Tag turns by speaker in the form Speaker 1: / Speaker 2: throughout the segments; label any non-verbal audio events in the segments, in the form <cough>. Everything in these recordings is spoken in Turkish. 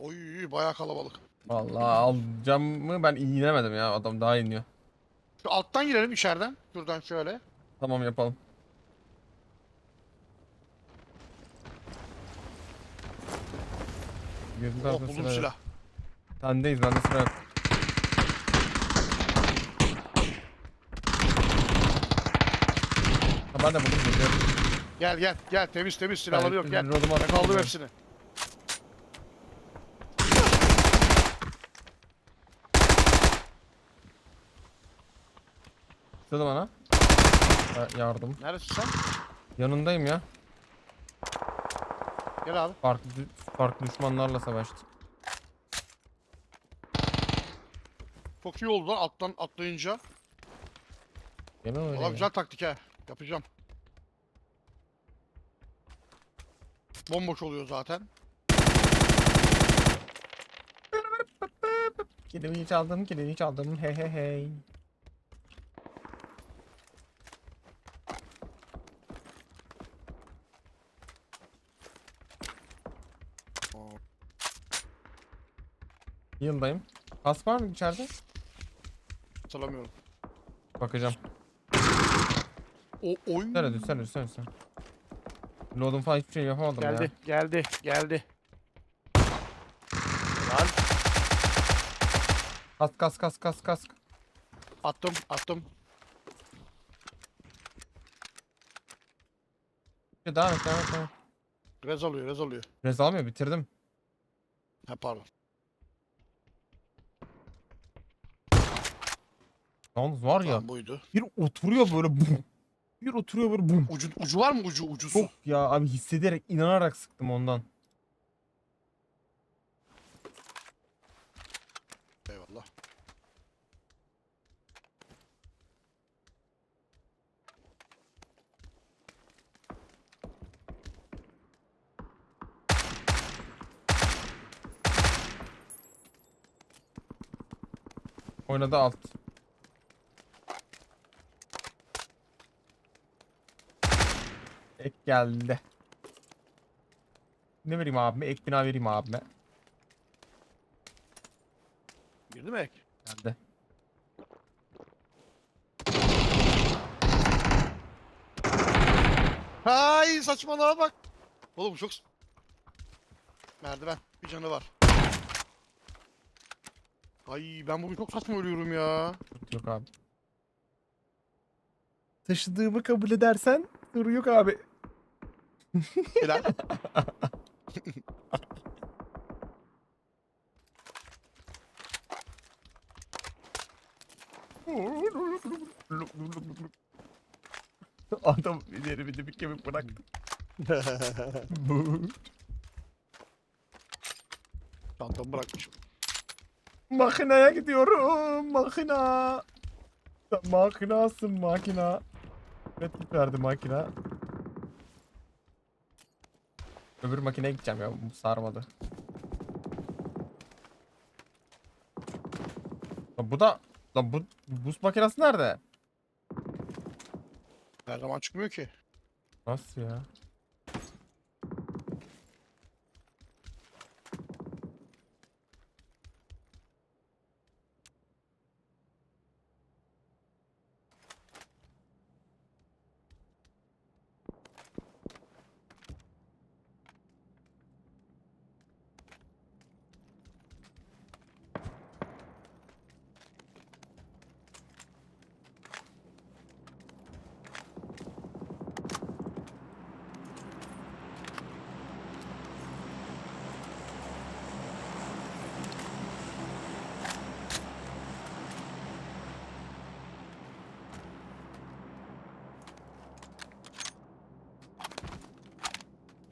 Speaker 1: Oy bayağı kalabalık.
Speaker 2: Vallahi alacağım mı ben inemedim ya adam daha iniyor.
Speaker 1: Şu alttan girelim içeriden. Şuradan şöyle.
Speaker 2: Tamam yapalım. Gözün
Speaker 1: Oh
Speaker 2: tarafı
Speaker 1: buldum silah.
Speaker 2: Sendeyiz bende sıra yok. Ha ben de buldum geliyorum.
Speaker 1: Gel gel gel temiz temiz silahları
Speaker 2: Ben
Speaker 1: yok gel.
Speaker 2: reload'umu
Speaker 1: Ben
Speaker 2: attım,
Speaker 1: kaldım
Speaker 2: geliyorum.
Speaker 1: hepsini.
Speaker 2: İstedi bana. Ha, yardım.
Speaker 1: Neredesin sen?
Speaker 2: Yanındayım ya.
Speaker 1: Gel abi.
Speaker 2: Farklı farklı düşmanlarla savaştık.
Speaker 1: Çok iyi oldu lan alttan atlayınca.
Speaker 2: Yeme öyle
Speaker 1: Valla
Speaker 2: ya.
Speaker 1: güzel taktik ha. Yapacağım. Bomboş oluyor zaten.
Speaker 2: Kilimi çaldım, kilimi çaldım. Hey hey hey. Yıldayım. Kask var mı içeride?
Speaker 1: Hatırlamıyorum.
Speaker 2: Bakacağım.
Speaker 1: O oyun.
Speaker 2: Düşsene düşsene düşsene düşsene. Load'um falan hiçbir şey yapamadım
Speaker 1: Geldi
Speaker 2: ya.
Speaker 1: geldi geldi. Lan
Speaker 2: Kask kask kask kask kask.
Speaker 1: attım attım.
Speaker 2: Devam et devam et devam et.
Speaker 1: Rez alıyor rez alıyor.
Speaker 2: Rez almıyor bitirdim.
Speaker 1: Ha pardon.
Speaker 2: Yalnız var ya
Speaker 1: Tamam, buydu.
Speaker 2: bir oturuyor böyle bum. Bir oturuyor böyle bum.
Speaker 1: Ucu, ucu var mı ucu ucusu?
Speaker 2: Çok ya abi hissederek inanarak sıktım ondan.
Speaker 1: Eyvallah.
Speaker 2: Oynadı alt. Ek geldi. Ne vereyim abime? Ek bina vereyim abime.
Speaker 1: Girdi mi ek?
Speaker 2: Geldi.
Speaker 1: Hay saçmalığa bak. Oğlum çok... Merdiven. Bir canı var. Ay ben bugün çok saçma ölüyorum ya.
Speaker 2: Yok abi. Taşıdığımı kabul edersen sorun yok abi.
Speaker 1: Helal.
Speaker 2: Adam ileri bir de bir kemik bıraktı.
Speaker 1: Çantamı bırakmışım.
Speaker 2: Makineye gidiyorum. Makina. Makinasın makina. Metrik verdi makina. Öbür makineye gideceğim ya. Bu sarmadı. Lan bu da lan bu buz makinesi nerede?
Speaker 1: Her zaman çıkmıyor ki.
Speaker 2: Nasıl ya?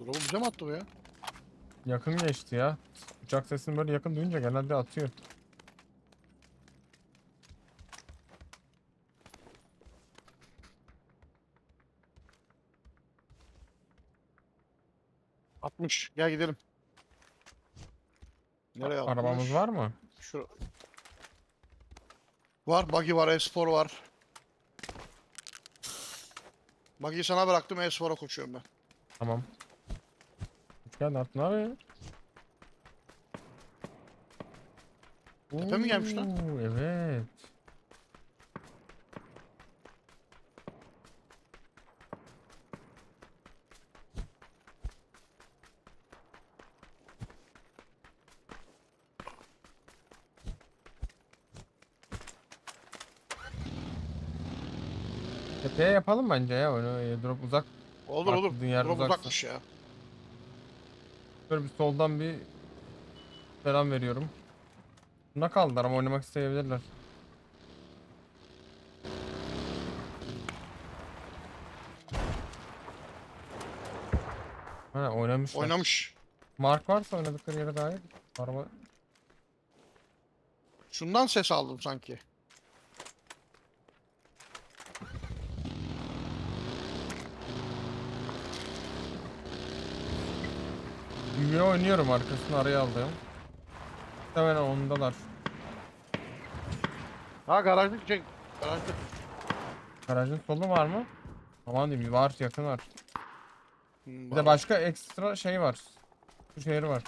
Speaker 1: Drop'u bize mi attı bu ya?
Speaker 2: Yakın geçti ya. Uçak sesini böyle yakın duyunca genelde atıyor.
Speaker 1: Atmış. Gel gidelim. Nereye atmış?
Speaker 2: Arabamız var mı?
Speaker 1: Şu... Var. Buggy var. S4 var. Buggy'yi sana bıraktım. S4'a koşuyorum ben.
Speaker 2: Tamam. Gel ne yaptın abi?
Speaker 1: Tepe mi gelmiş lan?
Speaker 2: Oo, Evet. Tepeye yapalım bence ya onu. Drop uzak.
Speaker 1: Olur
Speaker 2: Farklı
Speaker 1: olur.
Speaker 2: dünyalar
Speaker 1: Drop
Speaker 2: uzaksa.
Speaker 1: uzakmış ya.
Speaker 2: Böyle bir soldan bir selam veriyorum. Buna kaldılar ama oynamak isteyebilirler. Ha oynamışlar.
Speaker 1: Oynamış.
Speaker 2: Mark varsa oynadıkları yere dair. Araba
Speaker 1: Şundan ses aldım sanki.
Speaker 2: Düğmeye oynuyorum arkasını araya aldım. Hemen ondalar.
Speaker 1: Ha garajda şey. Garajda.
Speaker 2: Garajın solu var mı? Aman diyeyim var yakın var.
Speaker 1: Hmm,
Speaker 2: Bir de başka ekstra şey var. Bu şehri var.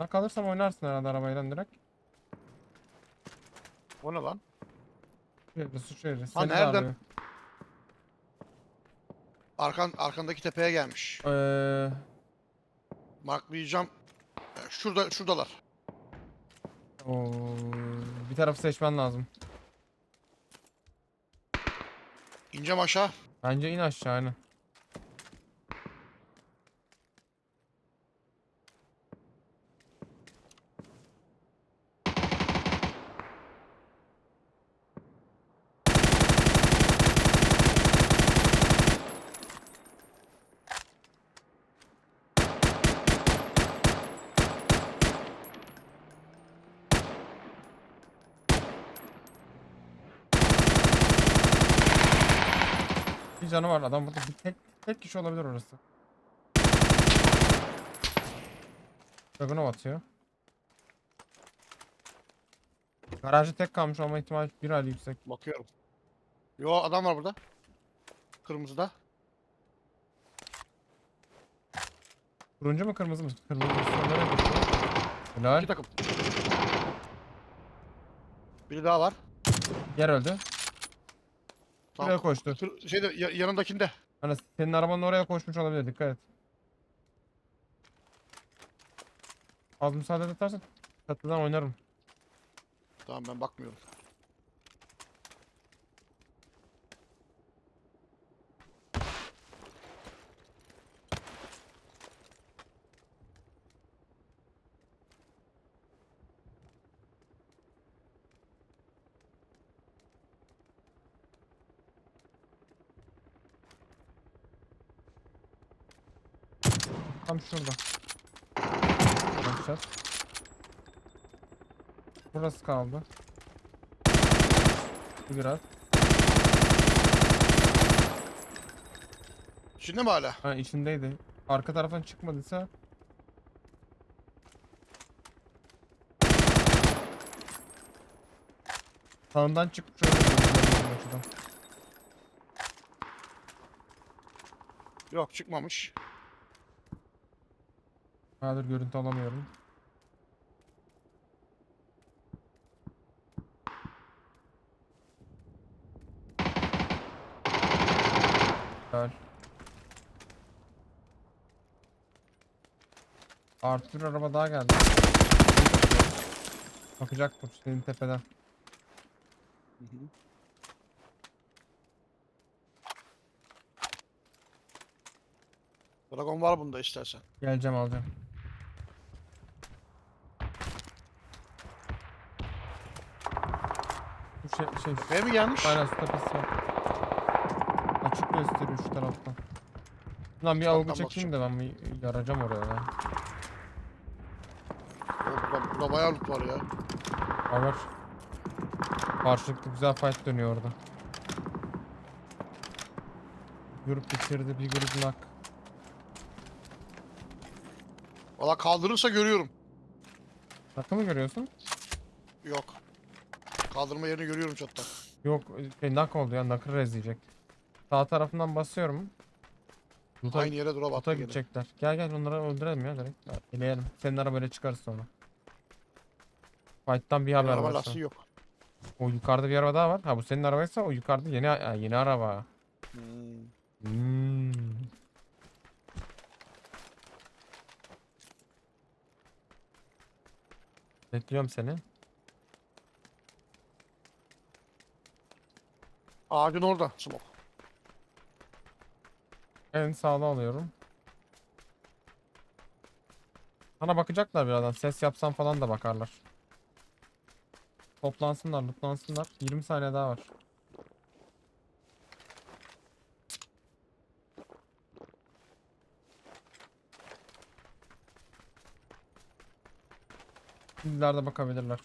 Speaker 2: Lan kalırsam oynarsın herhalde arabayla direkt.
Speaker 1: O ne lan?
Speaker 2: Su şehri.
Speaker 1: Ha, nereden?
Speaker 2: abi.
Speaker 1: Arkan arkandaki tepeye gelmiş.
Speaker 2: Ee,
Speaker 1: Marklayacağım. Şurada şuradalar.
Speaker 2: o bir tarafı seçmen lazım.
Speaker 1: İneceğim aşağı.
Speaker 2: Bence in aşağı hani. Canı var adam burada bir tek tek kişi olabilir orası. Dragunov atıyor. Garajı tek kalmış olma ihtimali bir hali yüksek.
Speaker 1: Bakıyorum. Yo adam var burada. Kırmızıda.
Speaker 2: Turuncu mu kırmızı mı? Kırmızı nereye koşuyor? Helal.
Speaker 1: İki takım. Biri daha var.
Speaker 2: Yer öldü. Buraya
Speaker 1: Tamam.
Speaker 2: koştu.
Speaker 1: Şeyde ya- yanındakinde.
Speaker 2: Hani senin arabanın oraya koşmuş olabilir dikkat et. Az müsaade edersen çatıdan oynarım.
Speaker 1: Tamam ben bakmıyorum.
Speaker 2: Tam şurada. Bakacağız. Burası kaldı. Bu biraz.
Speaker 1: Şimdi mi hala?
Speaker 2: Ha içindeydi. Arka taraftan çıkmadıysa Sağından bilmiyorum açıdan.
Speaker 1: Yok çıkmamış.
Speaker 2: Bayağıdır görüntü alamıyorum. Güzel. Artı bir araba daha geldi. Bakacak bu senin tepeden.
Speaker 1: Dragon var bunda istersen.
Speaker 2: Geleceğim alacağım. Bu şey şey.
Speaker 1: Tepeye mi gelmiş?
Speaker 2: Aynen su tepesi var. Açık gösteriyor şu taraftan. Lan bir
Speaker 1: Alttan
Speaker 2: algı çekeyim de ben bir yaracağım oraya ya.
Speaker 1: O, burada, burada bayağı loot var ya.
Speaker 2: Haber. Karşılıklı güzel fight dönüyor orada. Grup bitirdi bir grup nak.
Speaker 1: Valla kaldırırsa görüyorum.
Speaker 2: Nakı mı görüyorsun?
Speaker 1: Yok. Kaldırma yerini görüyorum çatta.
Speaker 2: Yok şey nak oldu ya nakı rezleyecek. Sağ tarafından basıyorum. Loot'a,
Speaker 1: Aynı yere drop
Speaker 2: loot'a
Speaker 1: attı gene.
Speaker 2: gidecekler. Gel gel onları öldürelim ya direkt. Ya, Eleyelim. Senin arabayla çıkarız sonra. Fight'tan bir haber
Speaker 1: Araba
Speaker 2: var.
Speaker 1: lastiği yok.
Speaker 2: O yukarıda bir araba daha var. Ha bu senin arabaysa o yukarıda yeni ha, yeni araba.
Speaker 1: Hmm.
Speaker 2: Hmm. Bekliyorum seni.
Speaker 1: Ağacın orada smoke.
Speaker 2: En sağda alıyorum. Sana bakacaklar birazdan. Ses yapsam falan da bakarlar. Toplansınlar, lootlansınlar. 20 saniye daha var. Şimdilerde bakabilirler.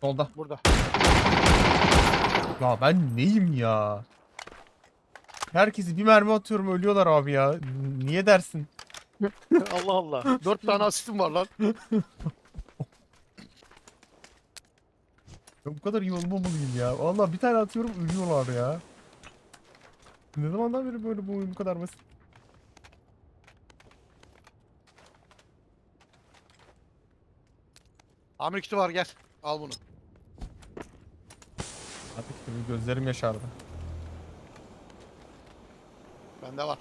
Speaker 2: Solda.
Speaker 1: Burada.
Speaker 2: Ya ben neyim ya? Herkesi bir mermi atıyorum ölüyorlar abi ya. Niye dersin? <laughs>
Speaker 1: Allah Allah. Dört tane asistim var lan.
Speaker 2: Ya bu kadar iyi olmamalıyım ya. Vallahi bir tane atıyorum ölüyorlar ya. Ne zamandan beri böyle bu oyun bu kadar basit?
Speaker 1: Amir kiti var gel. Al bunu.
Speaker 2: Artık işte bir gözlerim yaşardı.
Speaker 1: Bende var.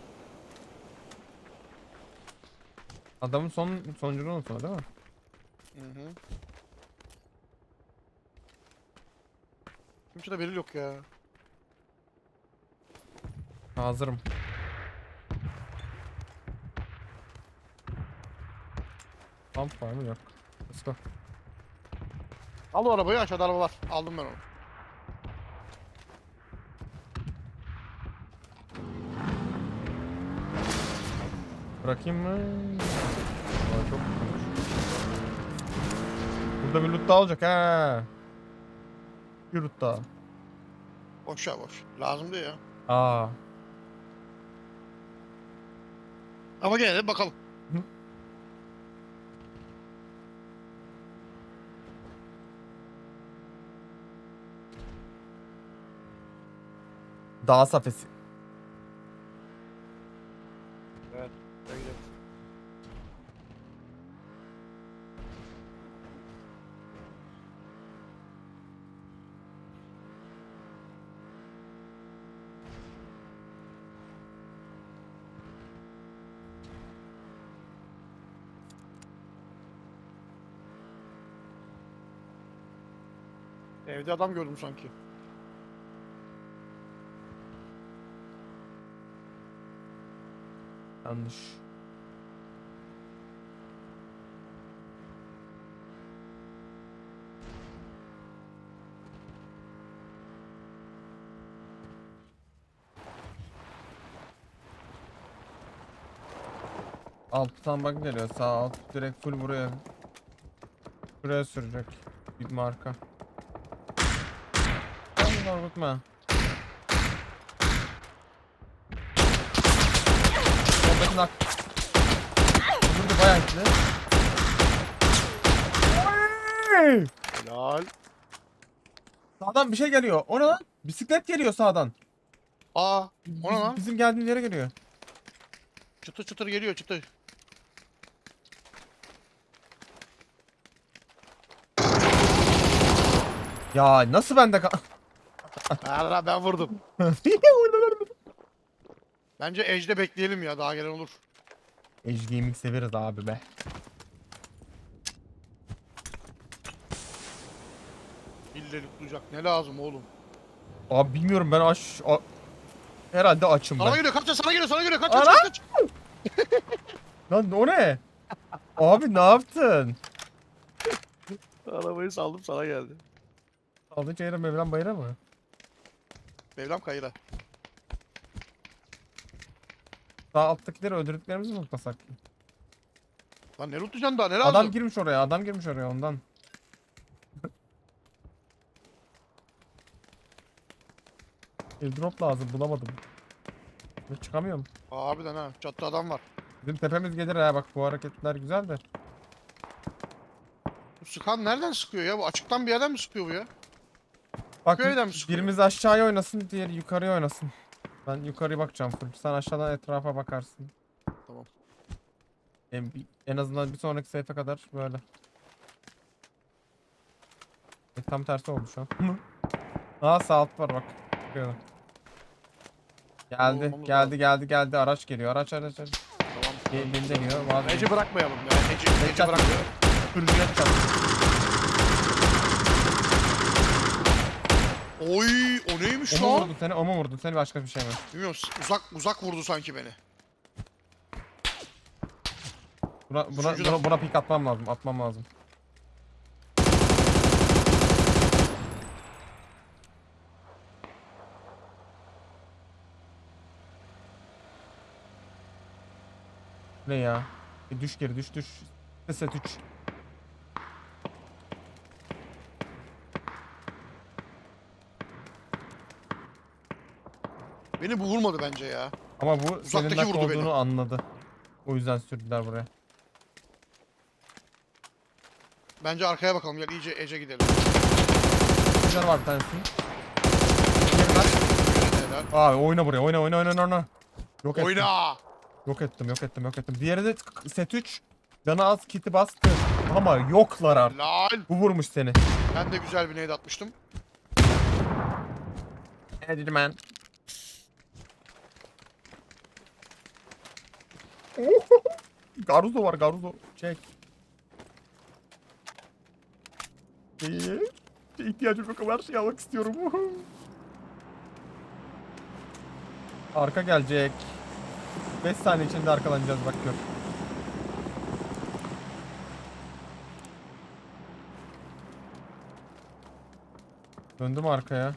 Speaker 2: Adamın son sonuncunu unutma değil mi?
Speaker 1: Hı hı. Kimse belli yok ya.
Speaker 2: Hazırım. Pump var mı? Yok. Let's go.
Speaker 1: Al o arabayı aşağıda araba var. Aldım ben onu.
Speaker 2: Bırakayım mı? Aa, çok güzelmiş. Burada bir loot daha olacak ha. Bir loot daha.
Speaker 1: Boş ya boş. Lazım değil ya.
Speaker 2: Aa.
Speaker 1: Ama gene de bakalım.
Speaker 2: Dağ safesi.
Speaker 1: Evde adam gördüm sanki.
Speaker 2: Yanlış. Alttan bak geliyor. Sağ alt direkt full buraya. Buraya sürecek. Bir marka. Korkutma. Soldaki nak. Burada bayağı. Oy!
Speaker 1: Helal.
Speaker 2: Sağdan bir şey geliyor. O ne lan? Bisiklet geliyor sağdan.
Speaker 1: Aa, o ne lan?
Speaker 2: Bizim geldiğimiz yere geliyor.
Speaker 1: Çıtır çıtır geliyor çıtır.
Speaker 2: Ya nasıl bende kal...
Speaker 1: Aa, ben vurdum. Bence Ejde bekleyelim ya daha gelen olur.
Speaker 2: Edge Gaming severiz abi be.
Speaker 1: İlle duyacak. Ne lazım oğlum?
Speaker 2: Abi bilmiyorum ben aç... a- Herhalde açım
Speaker 1: Sana
Speaker 2: ben.
Speaker 1: geliyor kaç sana geliyor sana geliyor kaç
Speaker 2: Ana!
Speaker 1: kaç kaç. <laughs>
Speaker 2: Lan o ne? Abi ne yaptın?
Speaker 1: Arabayı saldım sana geldi.
Speaker 2: Aldın çayıra Mevlam bayıra mı?
Speaker 1: Mevlam kayıra.
Speaker 2: Sağ alttakileri öldürdüklerimizi mi unutmasak?
Speaker 1: Lan ne tutacaksın daha ne lazım?
Speaker 2: Adam girmiş oraya, adam girmiş oraya ondan. <laughs> Airdrop lazım bulamadım. Ve çıkamıyorum.
Speaker 1: Harbiden ha çatıda adam var.
Speaker 2: Bizim tepemiz gelir ha bak bu hareketler güzel de.
Speaker 1: Bu sıkan nereden sıkıyor ya? Bu açıktan bir yerden mi sıkıyor bu ya?
Speaker 2: Bak
Speaker 1: Köyden mi sıkıyor?
Speaker 2: birimiz aşağıya oynasın diğeri yukarıya oynasın. Ben yukarıya bakacağım full. Sen aşağıdan etrafa bakarsın.
Speaker 1: Tamam.
Speaker 2: En, en azından bir sonraki seyfe kadar böyle. E, tam tersi oldu şu an. Aa sağ alt var bak. Bakıyorum. Geldi,
Speaker 1: Olmamız
Speaker 2: geldi,
Speaker 1: lazım.
Speaker 2: geldi, geldi. Araç geliyor. Araç, araç, araç.
Speaker 1: Tamam.
Speaker 2: Deniyor. Bazı
Speaker 1: Ece bırakmayalım ya. Ece, Ece bırakmayalım.
Speaker 2: sürücüye çarptı.
Speaker 1: Oy o neymiş
Speaker 2: O mu
Speaker 1: lan?
Speaker 2: vurdu seni? O mu vurdu seni? Başka bir şey mi?
Speaker 1: Bilmiyorum uzak uzak vurdu sanki beni.
Speaker 2: Buna, buna,
Speaker 1: Üçüncü
Speaker 2: buna, buna pik atmam lazım. Atmam lazım. Ne ya? E, düş geri düş düş. Set 3.
Speaker 1: Beni bu vurmadı bence ya.
Speaker 2: Ama bu senin nak
Speaker 1: vurdu beni.
Speaker 2: olduğunu anladı. O yüzden sürdüler buraya.
Speaker 1: Bence arkaya bakalım. Gel iyice Ece gidelim.
Speaker 2: Güzel var bir.
Speaker 1: Helal.
Speaker 2: Abi oyna buraya oyna oyna oyna oyna. Yok ettim.
Speaker 1: Oyna.
Speaker 2: Yok ettim yok ettim yok ettim. Diğeri de set 3. Canı az kiti bastı. Ama yoklar artık.
Speaker 1: Lal.
Speaker 2: Bu vurmuş seni.
Speaker 1: Ben de güzel bir nade atmıştım.
Speaker 2: Edirman. <laughs> Garuzo var Garuzo. Çek. İyi. İhtiyacım yok ama her şeyi almak istiyorum. <laughs> Arka gelecek. 5 saniye içinde arkalanacağız bak gör. Döndüm arkaya.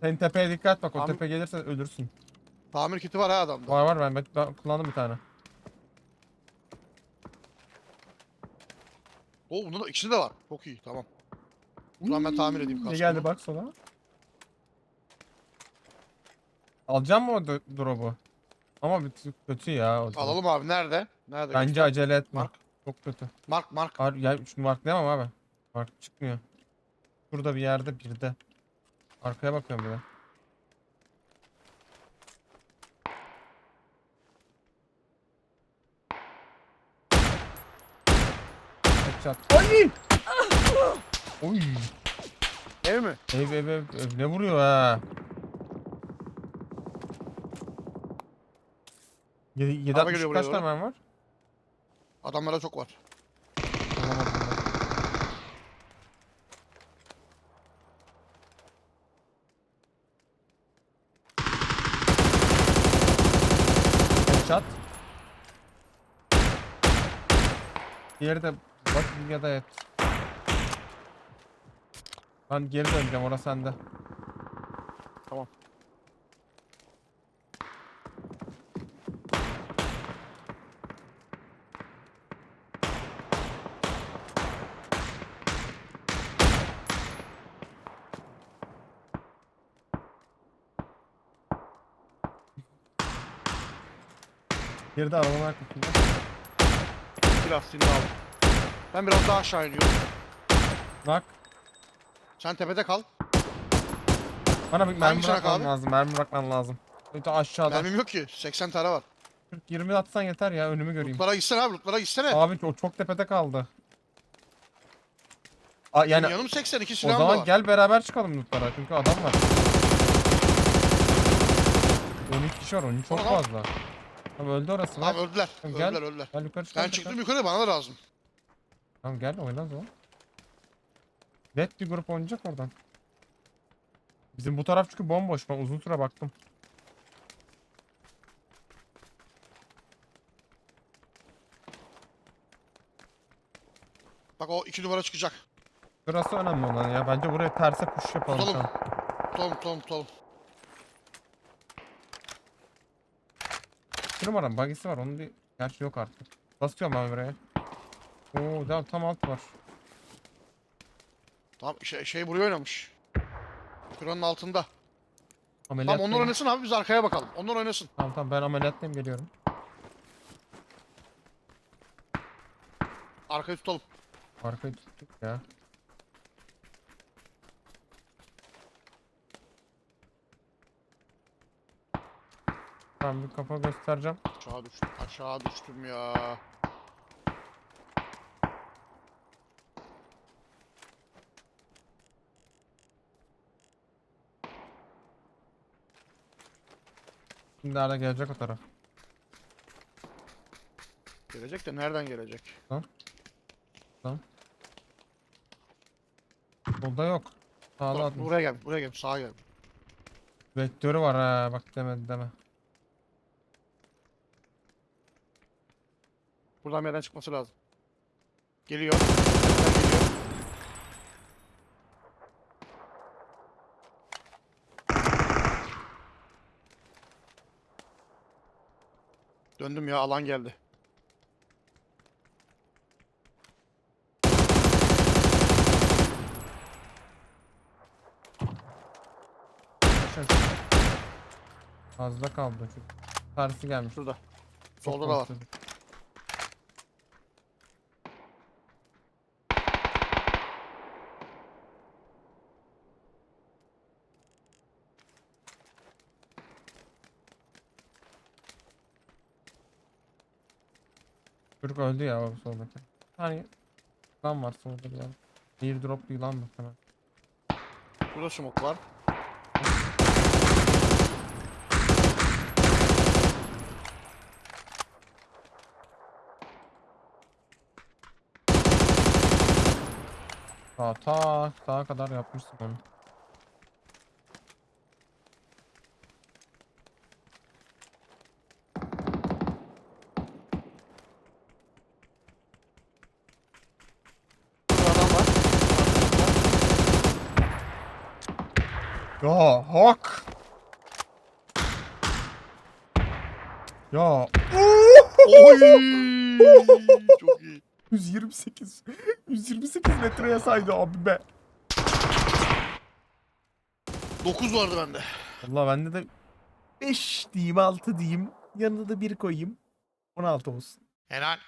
Speaker 2: Senin tepeye dikkat bak o
Speaker 1: Am-
Speaker 2: tepe gelirse ölürsün.
Speaker 1: Tamir kiti var ha adamda.
Speaker 2: Var var ben, ben, ben kullandım bir tane.
Speaker 1: Oo bunda da ikisi de var. Çok iyi tamam. Zaman ben tamir edeyim
Speaker 2: Ne
Speaker 1: kaskımı.
Speaker 2: geldi bak sola. Alacağım mı o drop'u? Ama bir tık kötü ya o drop.
Speaker 1: Alalım abi nerede? Nerede?
Speaker 2: Bence acele etme.
Speaker 1: Mark.
Speaker 2: Çok kötü.
Speaker 1: Mark mark.
Speaker 2: Har ya şunu marklayamam abi. Mark çıkmıyor. Şurada bir yerde bir de. Arkaya bakıyorum bir de. Headshot. Ay! Oy!
Speaker 1: Ev mi?
Speaker 2: Ev ev ev, ev ne vuruyor ha? 7 7
Speaker 1: Araba geliyor buraya
Speaker 2: kaç tane
Speaker 1: doğru.
Speaker 2: mermi var?
Speaker 1: Adamlara çok var.
Speaker 2: Alamadım ben. Headshot. Diğeri de bak ya da et. Ben geri döneceğim orası sende.
Speaker 1: Tamam.
Speaker 2: Geride arabanın arkasında.
Speaker 1: İki lastiğini aldım. Ben biraz daha aşağı iniyorum.
Speaker 2: Bak.
Speaker 1: Sen tepede kal.
Speaker 2: Bana bir mermi bırakman
Speaker 1: abi?
Speaker 2: lazım. Mermi bırakman lazım. Öte aşağıda.
Speaker 1: Mermim yok ki. 80 tane var.
Speaker 2: 40-20 atsan yeter ya önümü göreyim.
Speaker 1: Lootlara gitsene abi. Lootlara gitsene.
Speaker 2: Abi o çok tepede kaldı. A, yani
Speaker 1: Yanım 80. iki
Speaker 2: o
Speaker 1: silahım da
Speaker 2: zaman
Speaker 1: var.
Speaker 2: gel beraber çıkalım lootlara çünkü adam var. 12 kişi var 12 çok
Speaker 1: Tamam.
Speaker 2: fazla. Tamam öldü orası
Speaker 1: Tamam
Speaker 2: lan.
Speaker 1: öldüler.
Speaker 2: Gel.
Speaker 1: öldüler öldüler.
Speaker 2: Gel yukarı çıkalım.
Speaker 1: Ben
Speaker 2: tekrar.
Speaker 1: çıktım yukarı bana da lazım.
Speaker 2: Tamam gel oyna zaman. Dead bir grup oynayacak oradan. Bizim bu taraf çünkü bomboş ben uzun süre baktım.
Speaker 1: Bak o iki numara çıkacak.
Speaker 2: Burası önemli olan ya bence buraya terse push yapalım şu
Speaker 1: Tutalım.
Speaker 2: an.
Speaker 1: Tutalım tutalım tutalım.
Speaker 2: Bir numaranın bagisi var onun bir gerçi yok artık. Basıyorum ben buraya. Oo devam tam alt var.
Speaker 1: Tamam şey, şey buraya oynamış. Şuranın altında.
Speaker 2: Ameliyat
Speaker 1: Tamam onlar oynasın abi biz arkaya bakalım. Onlar oynasın.
Speaker 2: Tamam tamam ben ameliyattayım geliyorum.
Speaker 1: Arkayı tutalım.
Speaker 2: Arkayı tuttuk ya. Ben bir kafa göstereceğim.
Speaker 1: Aşağı düştüm. Aşağı düştüm ya.
Speaker 2: Şimdi nerede gelecek o taraf.
Speaker 1: Gelecek de nereden gelecek?
Speaker 2: Solda yok. Sağda
Speaker 1: Bak,
Speaker 2: atmış.
Speaker 1: buraya gel. Buraya gel. Sağa gel.
Speaker 2: Vektörü var ha bak demedi deme.
Speaker 1: Buradan bir yerden çıkması lazım. Geliyor? Döndüm ya alan geldi.
Speaker 2: Fazla kaldı çünkü. Tersi gelmiş.
Speaker 1: Şurada. Solda da var.
Speaker 2: korktum. Çocuk öldü ya o soldaki. Hani yılan var solda bir yerde. Airdrop yılan muhtemelen.
Speaker 1: Burada smoke var.
Speaker 2: Ta ta sağa kadar yapmışsın onu. Ya hak. Ya
Speaker 1: Oy! Çok iyi.
Speaker 2: 128 128 metreye saydı abi be.
Speaker 1: 9 vardı bende.
Speaker 2: Allah bende de 5 diyeyim 6 diyeyim. Yanına da 1 koyayım. 16 olsun.
Speaker 1: Helal.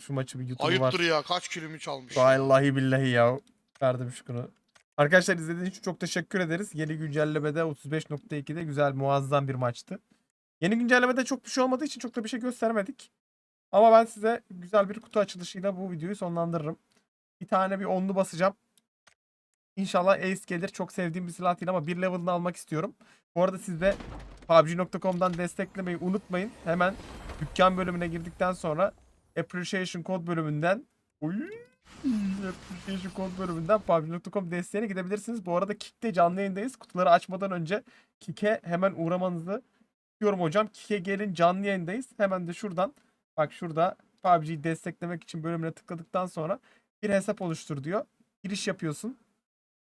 Speaker 2: Şu maçı bir YouTube'u var.
Speaker 1: Ayıptır ya. Kaç kilimi çalmış.
Speaker 2: Vallahi billahi ya. Verdim şunu. Arkadaşlar izlediğiniz için çok teşekkür ederiz. Yeni güncellemede 35.2'de güzel muazzam bir maçtı. Yeni güncellemede çok bir şey olmadığı için çok da bir şey göstermedik. Ama ben size güzel bir kutu açılışıyla bu videoyu sonlandırırım. Bir tane bir onlu basacağım. İnşallah Ace gelir. Çok sevdiğim bir silah değil ama bir level'ını almak istiyorum. Bu arada siz de PUBG.com'dan desteklemeyi unutmayın. Hemen dükkan bölümüne girdikten sonra Appreciation Code bölümünden Uy, 170.com bölümünden PUBG.com desteğine gidebilirsiniz. Bu arada Kik'te canlı yayındayız. Kutuları açmadan önce Kik'e hemen uğramanızı istiyorum hocam. Kik'e gelin canlı yayındayız. Hemen de şuradan bak şurada PUBG'yi desteklemek için bölümüne tıkladıktan sonra bir hesap oluştur diyor. Giriş yapıyorsun.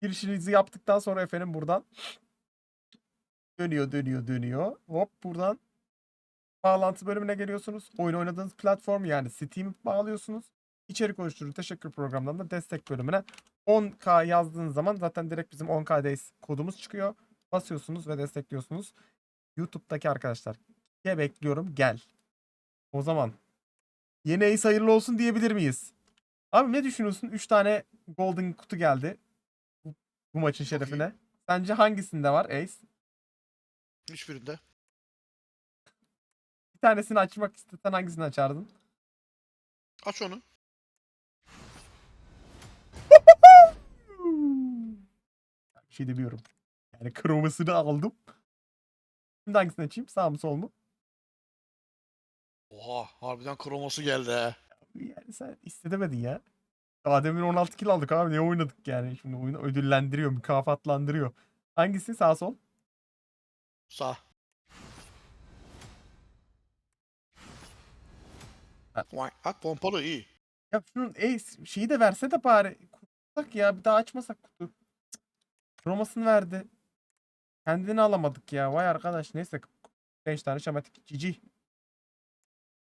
Speaker 2: Girişinizi yaptıktan sonra efendim buradan dönüyor dönüyor dönüyor. Hop buradan bağlantı bölümüne geliyorsunuz. Oyun oynadığınız platform yani Steam'i bağlıyorsunuz. İçerik oluşturucu teşekkür programından da destek bölümüne 10K yazdığınız zaman zaten direkt bizim 10K'deyiz kodumuz çıkıyor. Basıyorsunuz ve destekliyorsunuz. YouTube'daki arkadaşlar. Gel bekliyorum gel. O zaman yeni Ace hayırlı olsun diyebilir miyiz? Abi ne düşünüyorsun? 3 tane Golden kutu geldi. Bu, maçın şerefine. Sence hangisinde var Ace?
Speaker 1: Hiçbirinde.
Speaker 2: Bir tanesini açmak istesen hangisini açardın?
Speaker 1: Aç onu.
Speaker 2: Bir şey demiyorum. Yani kromasını aldım. Şimdi hangisini açayım? Sağ mı sol mu?
Speaker 1: Oha harbiden kroması geldi he.
Speaker 2: Yani sen istedemedin ya. Daha demin 16 kill aldık abi. Ne oynadık yani? Şimdi oyunu ödüllendiriyor, mükafatlandırıyor. Hangisi? Sağ sol?
Speaker 1: Sağ. Vay, Bak pompalı iyi.
Speaker 2: Ya şunun Ace şeyi de verse de bari. Kurtulsak ya. Bir daha açmasak kutu. Kromasını verdi. Kendini alamadık ya. Vay arkadaş. Neyse. 5 tane şamatik. Cici.